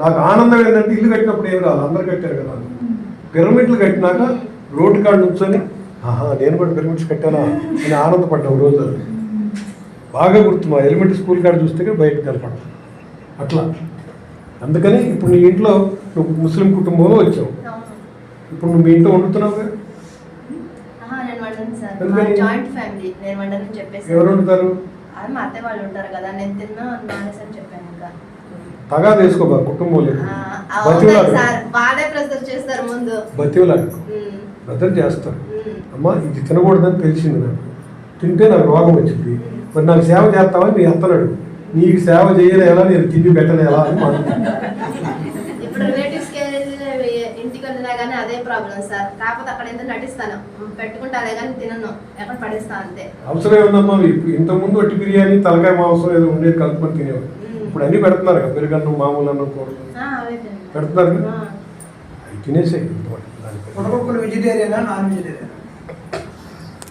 నాకు ఆనందం ఏంటంటే ఇల్లు కట్టినప్పుడు ఏం రాదు అందరు కట్టారు కదా. పిరమిడ్లు కట్టినాక రోడ్డు కాడ నుంచొని ఆహా నేను కూడా పిరమిడ్స్ కట్టానా? అని ఆనందపడ్డా రోజు. బాగా గుర్తు మా ఎలిమెంటరీ స్కూల్ కాడ చూస్తే బయట కనపడదు అట్లా. అందుకని ఇప్పుడు నీ ఇంట్లో నువ్వు ముస్లిం కుటుంబంలో వచ్చావు. ఇప్పుడు నువ్వు మీ ఇంట్లో వండుతున్నావు ఎవరు వండుతారు? అది మా అత్తయ్య వాళ్ళు ఉంటారు కదా నేను తిన్నా మానేసని చెప్పాను ఇంకా. తగా తీసుకోబా కుటుంబంలో. సార్ ప్రెజర్ చేస్తారు ముందు. అమ్మ ఇది తినకూడదని తెలిసింది నాకు. తింటే నాకు రోగం వచ్చింది. మరి నాకు సేవ చేస్తావని నీ అత్తనాడు. నీకు సేవ చేయలే ఎలా నేను తిండి పెట్టలే ఎలా అని మా- ఇప్పుడు రిలేటివ్స్కి వెళ్ళి ఇంటికి వెళ్ళినా కానీ అదే ప్రాబ్లం సార్ కాకపోతే అక్కడ ఎంత నటిస్తాను. పెట్టుకుంటాలే కానీ తినను. ఎక్కడ పడేస్తాను అంతే. అవసరం ఏముందమ్మా? ఇప్పుడు ఇంతకుముందు వట్టి బిర్యానీ తలకాయ మాంసం ఏదో ఉండేది కలుపుకొని తినేవారు. ఇప్పుడు అన్నీ పెడుతున్నారు కదా పెరుగన్నం మామూలు అన్నం కూర. ఆ, అవే తింటాను. పెడుతున్నారు తినేసే వెజిటేరియనా నాన్ వెజిటేరియనా